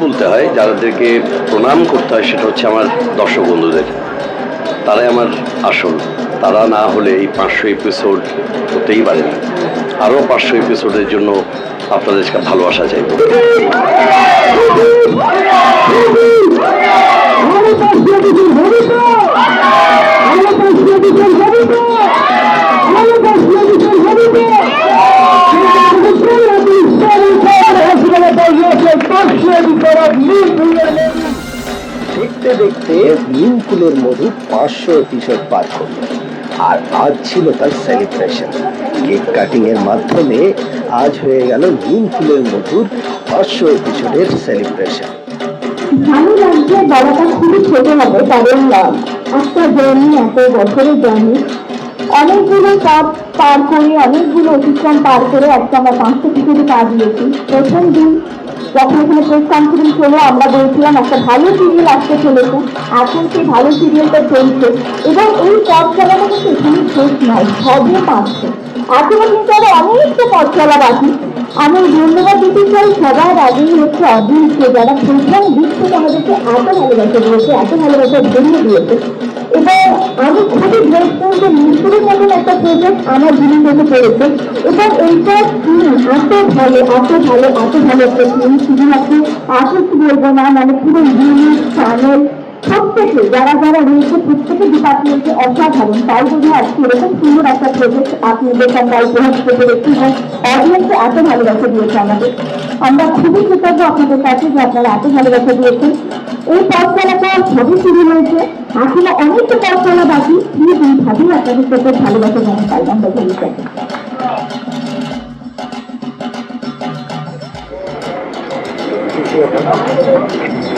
বলতে হয়, যাদেরকে প্রণাম করতে হয়, সেটা হচ্ছে আমার দর্শক বন্ধুদের। তারাই আমার আসল। তারা না হলে এই পাঁচশো এপিসোড হতেই পারে না। আরও পাঁচশো এপিসোডের জন্য আপনাদের ভালোবাসা চাইব। ফুলের মধু পাঁচশো এপিসোড পার করল। আর আজ ছিল তার সেলিব্রেশন কেক কাটিং এর মাধ্যমে আজ হয়ে গেল নিম ফুলের মধুর পাঁচশো এপিসোডের সেলিব্রেশন ভালো লাগছে বলাটা খুবই ছোট হবে কারণ একটা এত বছরের অনেকগুলো কাপ পার করে, অনেকগুলো অতিক্রম পার করে একটা আমরা টিকিটে দিয়েছি। প্রথম দিন যখন এখানে প্রেস কনফারেন্স হলো, আমরা বলছিলাম একটা ভালো সিরিয়াল আসতে চলেছে। এখন সেই ভালো সিরিয়ালটা চলছে। এবং এই পথ চলাটা কিন্তু এখানে শেষ নয় সবে পাঁচশো এখনও কিন্তু আরও অনেকটা পথ চলা বাকি আমি ধন্যবাদ দিতে চাই সবার আগেই হচ্ছে অডিয়েন্সকে যারা প্রথম দিক থেকে আমাদেরকে এত ভালোবাসা দিয়েছে, এত ভালোবাসার জন্য দিয়েছে। এবং আমি খুবই গ্রেটফুল যে মিরপুরের মতন একটা প্রজেক্ট আমার জীবনে পড়েছে এবং এইটা টিম এত ভালো এত ভালো এত ভালো একটা টিম শুধুমাত্র আর্টিস্ট বলব না মানে পুরো ইউনিট চ্যানেল প্রত্যেকে, যারা যারা রয়েছে, প্রত্যেকে ডিপার্টমেন্টে অসাধারণ। তাই বোধহয় আজকে এরকম সুন্দর একটা প্রজেক্ট আপনাদের আমরা উপহার দিতে পেরেছি এবং অডিয়েন্সে এত ভালোবাসা দিয়েছে আমাদের। আমরা খুবই কৃতজ্ঞ আপনাদের কাছে যে আপনারা এত ভালোবাসা দিয়েছেন। এই পথ চলাটা সবই শুরু হয়েছে। এখনও অনেকটা পথ চলা বাকি। প্লিজ এইভাবেই আপনাদের সাথে ভালোবাসা জানা চাই আমরা ভবিষ্যতে এই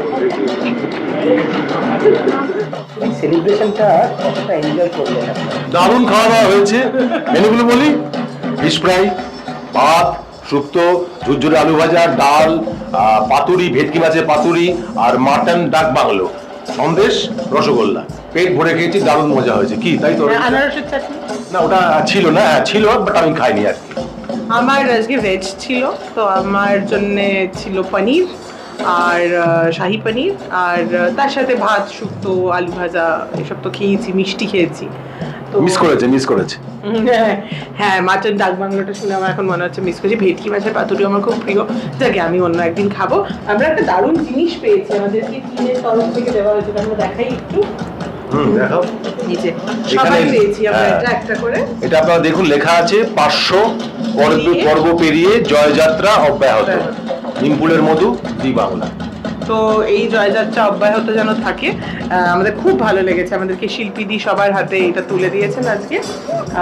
সেলিব্রেশনটা কতটা এনজয় করলেন দারুণ খাওয়া দাওয়া হয়েছে। মেনুগুলো বলি। ফিশ ফ্রাই ভাত শুক্তো ঝুরঝুরে আলু ভাজা ডাল পাতুরি ভেটকি মাছের পাতুরি আর মাটন ডাক বাংলো। সন্দেশ রসগোল্লা। পেট ভরে খেয়েছি দারুণ মজা হয়েছে। কি তাই তো? না ওটা ছিল না হ্যাঁ ছিল বাট আমি খাইনি আর কি। আমার আজকে ভেজ ছিল তো আমার জন্য ছিল পনির। আর শাহি পনির আর তার সাথে ভাত শুক্তো আলু ভাজা এসব তো খেয়েছি মিষ্টি খেয়েছি। তো মিস করেছে মিস করেছে। হ্যাঁ মাটন ডাক বাংলোটা শুনে আমার এখন মনে হচ্ছে মিস করছি। ভেটকি মাছের পাতুরি আমার খুব প্রিয়। যাকে আমি অন্য একদিন খাব। আমরা একটা দারুণ জিনিস পেয়েছি আমাদেরকে টিমের তরফ থেকে দেওয়া হয়েছে আমরা দেখাই একটু। হ্যাঁ। এটা একটা করে। এটা আপনারা দেখুন লেখা আছে পাঁচশো পর্ব পেরিয়ে। জয়যাত্রা অব্যাহত। নিমপুলের মধু দি বাংলা। তো এই জয়যাত্রা অব্যাহত যেন থাকে আমাদের খুব ভালো লেগেছে। আমাদেরকে শিল্পীদি সবার হাতে এটা তুলে দিয়েছেন আজকে।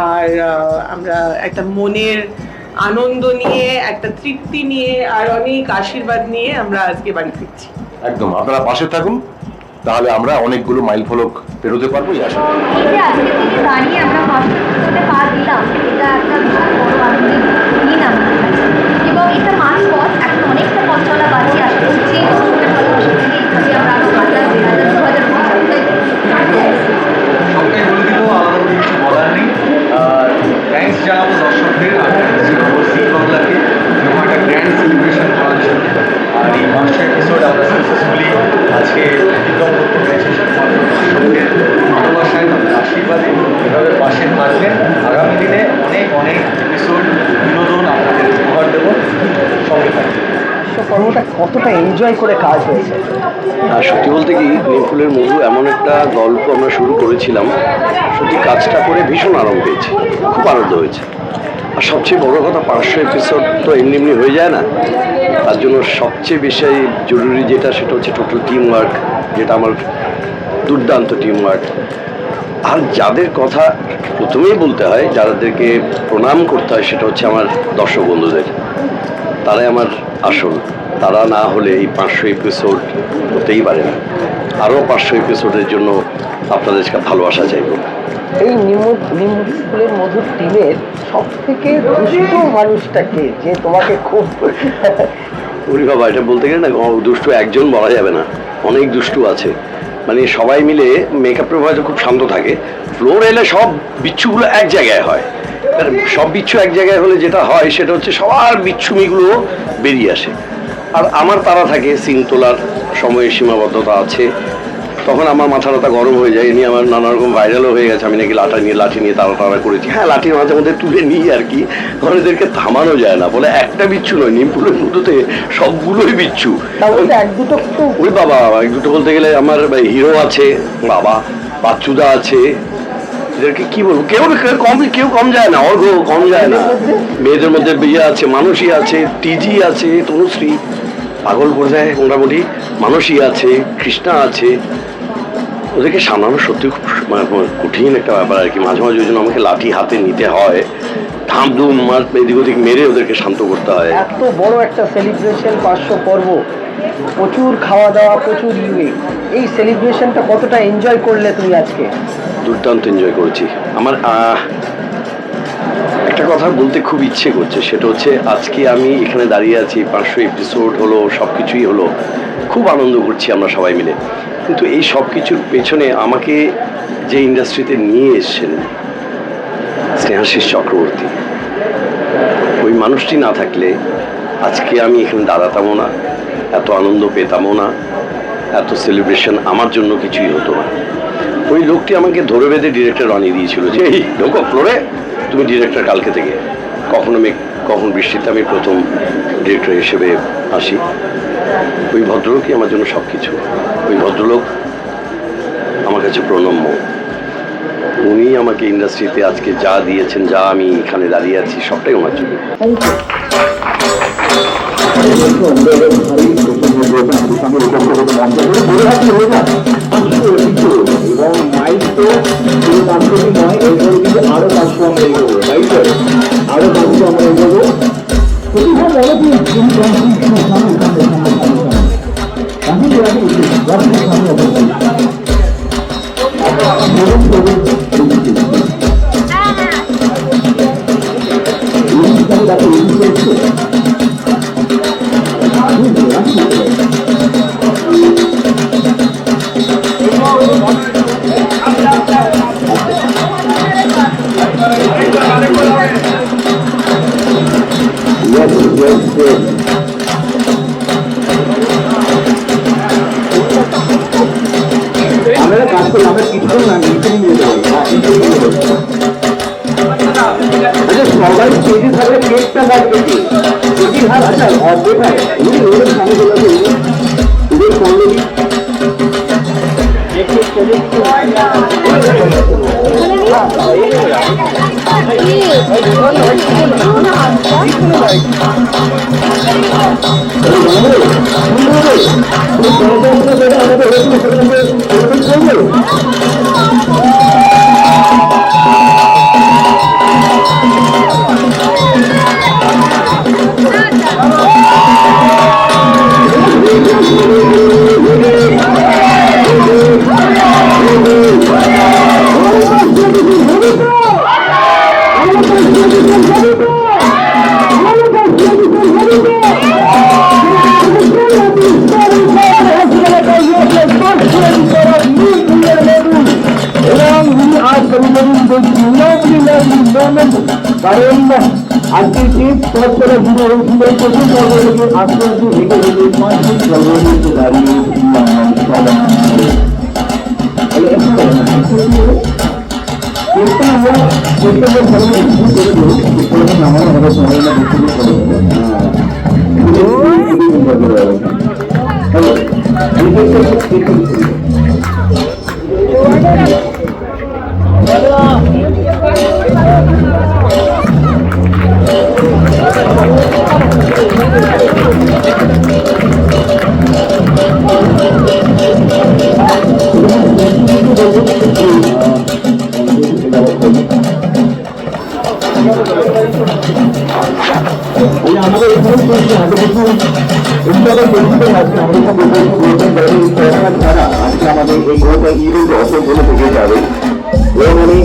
আর আমরা একটা মনের আনন্দ নিয়ে একটা তৃপ্তি নিয়ে আর অনেক আশীর্বাদ নিয়ে আমরা আজকে বাড়ি ফিরছি। একদম। আপনারা পাশে থাকুন তাহলে আমরা অনেকগুলো মাইল ফলক পেরোতে পারব এই আশা করি। আজকে থেকে দাঁড়িয়ে আমরা পাঁচশো এপিসোডে পা দিলাম এটা একটা বিশাল বড় আনন্দের দিন আমাদের কাছে এবং এটা মাস পথ এখন অনেকটা পথ চলা বাকি আশা করছি দর্শকের ভালোবাসা থেকে এইভাবে আমরা আরও হাজার দেড় হাজার দু হাজার পৌঁছাবো তাই তো? সবটাই বলে দিব আলাদা করে কিছু বলার নেই আর থ্যাংকস জানাব দর্শকদের আর thanks জানাব সি বাংলাকে এরকম একটা গ্র্যান্ড সেলিব্রেশন করার জন্য আর এই পাঁচশো এপিসোড আমরা সাকসেসফুলি আজকে অতিক্রম করতে পেরেছি শুধুমাত্র দর্শকদের ভালোবাসায় তাদের আশীর্বাদে এভাবে পাশে থাকবেন আগামী দিনে অনেক অনেক এপিসোড বিনোদন আপনাদের উপহার দেবো সঙ্গে থাকবেন পর্বটা কতটা এনজয় করে কাজ হয়েছে? আর সত্যি বলতে কি নিমফুলের মধু এমন একটা গল্প আমরা শুরু করেছিলাম। সত্যি কাজটা করে ভীষণ আরাম পেয়েছি খুব আনন্দ হয়েছে। আর সবচেয়ে বড় কথা, পাঁচশো এপিসোড তো এমনি এমনি হয়ে যায় না। তার জন্য সবচেয়ে বেশি জরুরি যেটা, সেটা হচ্ছে টোটাল টিম ওয়ার্ক যেটা আমার দুর্দান্ত টিম ওয়ার্ক আর যাদের কথা প্রথমেই বলতে হয়, যাদেরকে প্রণাম করতে হয়, সেটা হচ্ছে আমার দর্শক বন্ধুদের। তারাই আমার আসল তারা না হলে এই পাঁচশো এপিসোড হতেই পারে না। আরও পাঁচশো এপিসোডের জন্য আপনাদের কাছে ভালোবাসা চাইব। এই নিমু নিমফুলের মধুর টিমের সব থেকে দুষ্ট মানুষটাকে যে তোমাকে খুব উরি বাবা এটা বলতে গেলে না দুষ্টু একজন বলা যাবে না। অনেক দুষ্টু আছে। মানে সবাই মিলে মেকআপের হয়তো খুব শান্ত থাকে। ফ্লোর এলে সব বিচ্ছুগুলো এক জায়গায় হয়। সব বিচ্ছু এক জায়গায় হলে যেটা হয় সেটা হচ্ছে সবার বিচ্ছুমিগুলো বেরিয়ে আসে। আর আমার তারা থাকে সিন তোলার সময়ের সীমাবদ্ধতা আছে। তখন আমার মাথা টাথা গরম হয়ে যায় নিয়ে আমার নানা রকম ভাইরালও হয়ে গেছে আমি নাকি লাঠা নিয়ে লাঠি নিয়ে তাড়া তাড়া করেছি। হ্যাঁ লাঠি মাঝে মধ্যে তুলে নিই আর কি। এদেরকে থামানো যায় না বলে একটা বিচ্ছু নয় নিমপুরের মধ্যে সবগুলোই বিচ্ছু। এক দুটো ওই বাবা এক দুটো বলতে গেলে আমার হিরো আছে বাবা বাচ্চুদা আছে এদেরকে কি বলব? কেউ কম কেউ কম যায় না, অর্ঘ কম যায় না। মেয়েদের মধ্যে বিয়ে আছে, মানুষই আছে, টিজি আছে, তনুশ্রী পাগল দেয় মোটামুটি, মানুষই আছে, কৃষ্ণা আছে। ওদেরকে সামলানো সত্যি খুব মানে কঠিন একটা ব্যাপার আর কি। মাঝে মাঝে ওই জন্য আমাকে লাঠি হাতে নিতে হয়। ধাম ধুম মার এদিক ওদিক মেরে ওদেরকে শান্ত করতে হয়। এত বড় একটা সেলিব্রেশন পাঁচশো পর্ব। প্রচুর খাওয়া দাওয়া, প্রচুর ইউএ এই সেলিব্রেশনটা কতটা এনজয় করলে তুমি আজকে? দুর্দান্ত এনজয় করেছি। আমার একটা কথা বলতে খুব ইচ্ছে করছে, সেটা হচ্ছে আজকে আমি এখানে দাঁড়িয়ে আছি, পাঁচশো এপিসোড হলো সব কিছুই হলো, খুব আনন্দ করছি আমরা সবাই মিলে। কিন্তু এই সব কিছুর পেছনে আমাকে যে ইন্ডাস্ট্রিতে নিয়ে এসছেন স্নেহাশিস চক্রবর্তী, ওই মানুষটি না থাকলে আজকে আমি এখানে দাঁড়াতামও না, এত আনন্দ পেতামও না, এত সেলিব্রেশন আমার জন্য কিছুই হতো না। ওই লোকটি আমাকে ধরে বেঁধে ডিরেক্টর বানিয়ে দিয়েছিল। যে, এই, ঢোকো, ফ্লোরে। তুমি ডিরেক্টর কালকে থেকে। কখনো আমি কখন বৃষ্টিতে আমি প্রথম ডিরেক্টর হিসেবে আসি। ওই ভদ্রলোকই আমার জন্য সব কিছু ওই ভদ্রলোক আমার কাছে প্রণম্য। উনি আমাকে ইন্ডাস্ট্রিতে আজকে যা দিয়েছেন, যা আমি এখানে দাঁড়িয়ে আছি, সবটাই ওনার জন্য। এবং মাইক তো শুধু পাঁচশোটি নয় এরপরে কিন্তু আরও পাঁচশো আমরা এগোবো তাই তো আরও পাঁচশো আমরা এগোবো আমরা কাজ করি আমরা কিছুক্ষণ না মিটিং নিয়ে যাব আচ্ছা সবাই স্টেজে থাকলে কেকটা কাটবে কি কেজি হার আচ্ছা অর্ধেক হয় Thank you. কারণ আজকে যে পথ করে ঘুরে হয়েছিল প্রথম পর্ব আস্তে আস্তে ভেঙে ভেঙে পাঁচটি পর্বতে দাঁড়িয়ে আমরা আমাদের কিছু উৎসবের পরিচিত আছে আমাদের সব বলতে ছাড়া আজকে আমাদের এই গোটা ইভেন্ট অসম্পূর্ণ থেকে যাবে এবং আমি